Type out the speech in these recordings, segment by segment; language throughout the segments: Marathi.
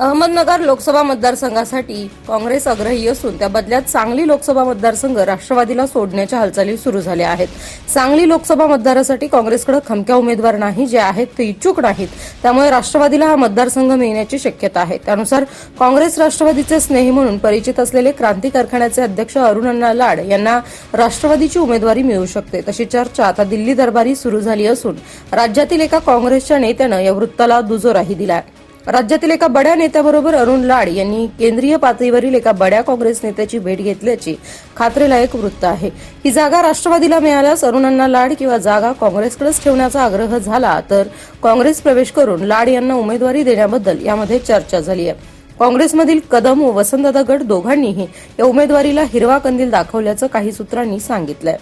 अहमदनगर लोकसभा मतदारसंघासाठी काँग्रेस आग्रही असून त्या बदल्यात सांगली लोकसभा मतदारसंघ राष्ट्रवादीला सोडण्याच्या हालचाली सुरू झाल्या आहेत. सांगली लोकसभा मतदारासाठी काँग्रेसकडे खमक्या उमेदवार नाही जे आहेत ते इच्छुक नाहीत. त्यामुळे राष्ट्रवादीला हा मतदारसंघ मिळण्याची शक्यता आहे. त्यानुसार काँग्रेस राष्ट्रवादीचे स्नेही म्हणून परिचित असलेले क्रांती कारखान्याचे अध्यक्ष अरुण अण्णा लाड यांना राष्ट्रवादीची उमेदवारी मिळू शकते. तशी चर्चा आता दिल्ली दरबारी सुरू झाली असून राज्यातील एका काँग्रेसच्या नेत्यानं या वृत्ताला दुजोराही दिला आहे राज्यातील एका बड्या नेत्याबरोबर अरुण लाड यांनी केंद्रीय पातळीवरील एका बड्या काँग्रेस नेत्याची भेट घेतल्याची खात्रीलायक वृत्त आहे. ही जागा राष्ट्रवादीला मिळाल्यास अरुणांना लाड किंवा जागा काँग्रेसकडेच ठेवण्याचा आग्रह झाला तर काँग्रेस प्रवेश करून लाड यांना उमेदवारी देण्याबद्दल यामध्ये चर्चा झाली आहे. काँग्रेसमधील कदम व वसंतदादा गट दोघांनीही या उमेदवारीला हिरवा कंदील दाखवल्याचं काही सूत्रांनी सांगितलंय.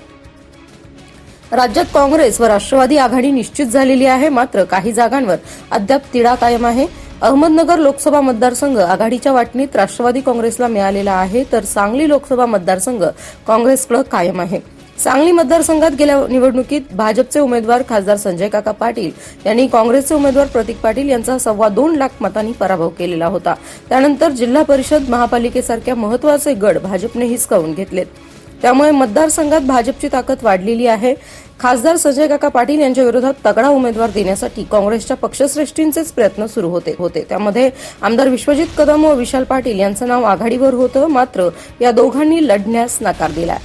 राज्यात काँग्रेस व राष्ट्रवादी आघाडी निश्चित झालेली आहे मात्र काही जागांवर अद्याप तिढा कायम आहे. अहमदनगर लोकसभा मतदारसंघ आघाडीच्या वाटणीत राष्ट्रवादी काँग्रेसला मिळालेला आहे तर सांगली लोकसभा मतदारसंघ काँग्रेसकडे कायम आहे. सांगली मतदारसंघात गेल्या निवडणुकीत भाजपचे उमेदवार खासदार संजय काका पाटील यांनी काँग्रेसचे उमेदवार प्रतीक पाटील यांचा सव्वा दोन लाख मतांनी पराभव केलेला होता. त्यानंतर जिल्हा परिषद महापालिकेसारख्या महत्त्वाचे गड भाजपने हिसकावून घेतलेत. त्यामुळे मतदारसंघात भाजपची ताकद वाढलेली आहे. खासदार संजय काका पाटील यांच्या विरोधात तगडा उमेदवार देण्यासाठी काँग्रेसच्या पक्षश्रेष्ठींचेच प्रयत्न सुरू होते होते. त्यामध्ये आमदार विश्वजित कदम व विशाल पाटील यांचं नाव आघाडीवर होतं मात्र या दोघांनी लढण्यास नकार दिला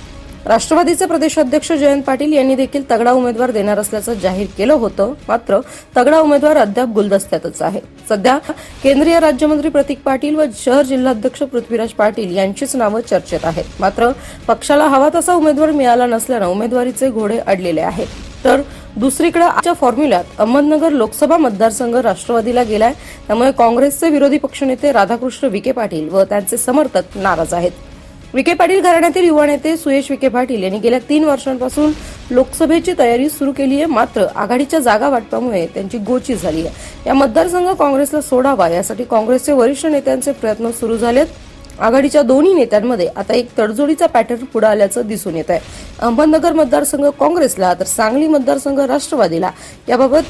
राष्ट्रवादीचे प्रदेशाध्यक्ष जयंत पाटील यांनी देखील तगडा उमेदवार देणार असल्याचं जाहीर केलं होतं. मात्र तगडा उमेदवार अद्याप गुलदस्त्यातच आहे. सध्या केंद्रीय राज्यमंत्री प्रतीक पाटील व शहर जिल्हाध्यक्ष पृथ्वीराज पाटील यांचीच नावं चर्चेत आहेत. मात्र पक्षाला हवा तसा उमेदवार मिळाला नसल्यानं उमेदवारीचे घोडे अडलेले आहेत. तर दुसरीकडे आजच्या फॉर्म्युल्यात अहमदनगर लोकसभा मतदारसंघ राष्ट्रवादीला गेलाय. त्यामुळे काँग्रेसचे विरोधी पक्षनेते राधाकृष्ण विखे पाटील व त्यांचे समर्थक नाराज आहेत. विखे पाटील घराण्यातील युवा नेते सुयश विखे पाटील यांनी गेल्या तीन वर्षांपासून लोकसभेची तयारी सुरू केली आहे. मात्र आघाडीच्या जागा वाटपामुळे त्यांची गोची झाली आहे. या मतदारसंघ काँग्रेसला सोडावा यासाठी काँग्रेसचे वरिष्ठ नेत्यांचे प्रयत्न सुरू झालेत. आघाडीच्या दोन्ही नेत्यांमध्ये आता एक तडजोडीचा पॅटर्न पुढे आल्याचं दिसून येत आहे. अहमदनगर मतदारसंघ काँग्रेसला तर सांगली मतदारसंघ राष्ट्रवादीला. याबाबत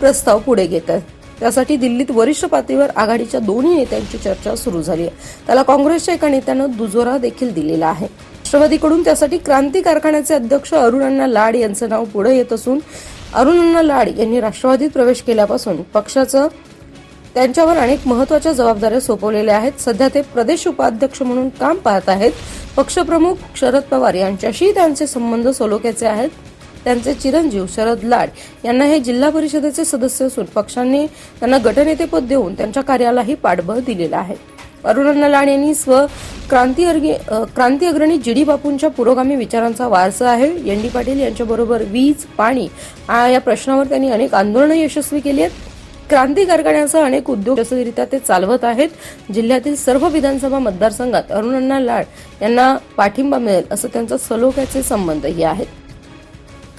प्रस्ताव पुढे घेत आहे त्यासाठी दिल्लीत वरिष्ठ पातळीवर आघाडीच्या दोन्ही नेत्यांची चर्चा सुरू झाली आहे. त्याला काँग्रेसच्या एका नेत्यानं दुजोरा देखील दिलेला आहे. राष्ट्रवादीकडून त्यासाठी क्रांती कारखान्याचे अध्यक्ष अरुण अण्णा लाड यांचं नाव पुढे येत असून अरुण अण्णा लाड यांनी राष्ट्रवादीत प्रवेश केल्यापासून पक्षाचं त्यांच्यावर अनेक महत्त्वाच्या जबाबदाऱ्या सोपवलेल्या आहेत. सध्या ते प्रदेश उपाध्यक्ष म्हणून काम पाहत आहेत. पक्षप्रमुख शरद पवार यांच्याशी त्यांचे संबंध सोलोक्याचे आहेत. त्यांचे चिरंजीव शरद लाड यांना हे जिल्हा परिषदेचे सदस्य असून पक्षांनी त्यांना गटनेतेपद देऊन त्यांच्या कार्यालाही पाठबळ दिलेलं आहे. अरुणांना लाड यांनी स्व क्रांती क्रांती अग्रणी जी डी बापूंच्या पुरोगामी विचारांचा वारसा आहे. एन डी पाटील यांच्याबरोबर वीज पाणी या प्रश्नावर त्यांनी अनेक आंदोलनं यशस्वी केली आहेत. क्रांती कारखान्यासह अनेक उद्योग यशस्वीरित्या ते चालवत आहेत. जिल्ह्यातील सर्व विधानसभा मतदारसंघात अरुणांना लाड यांना पाठिंबा मिळेल असं त्यांचा सलोख्याचे संबंधही आहेत.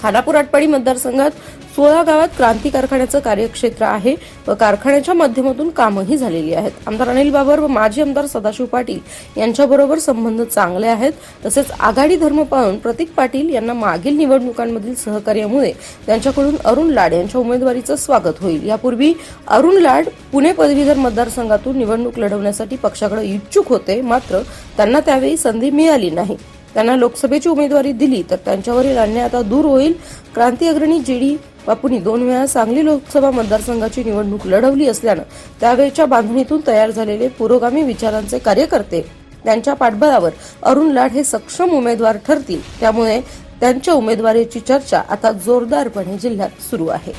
खानापूर आटपाडी मतदारसंघात सोळा गावात क्रांती कारखान्याचं कार्यक्षेत्र आहे व कारखान्याच्या माध्यमातून कामही झालेली आहेत. आमदार अनिल बाबर व माजी आमदार सदाशिव पाटील यांच्याबरोबर संबंध चांगले आहेत. तसेच आघाडी धर्म पाळून प्रतीक पाटील यांना मागील निवडणुकांमधील सहकार्यामुळे त्यांच्याकडून अरुण लाड यांच्या उमेदवारीचं स्वागत होईल. यापूर्वी अरुण लाड पुणे पदवीधर मतदारसंघातून निवडणूक लढवण्यासाठी पक्षाकडे इच्छुक होते मात्र त्यांना त्यावेळी संधी मिळाली नाही. त्यांना लोकसभेची उमेदवारी दिली तर त्यांच्यावरील अन्याय आता दूर होईल. क्रांती अग्रणी जे डी बापूंनी दोन वेळा सांगली लोकसभा मतदारसंघाची निवडणूक लढवली असल्यानं त्यावेळच्या बांधणीतून तयार झालेले पुरोगामी विचारांचे कार्यकर्ते त्यांच्या पाठबळावर अरुण लाड हे सक्षम उमेदवार ठरतील. त्यामुळे त्यांच्या उमेदवारीची चर्चा आता जोरदारपणे जिल्ह्यात सुरू आहे.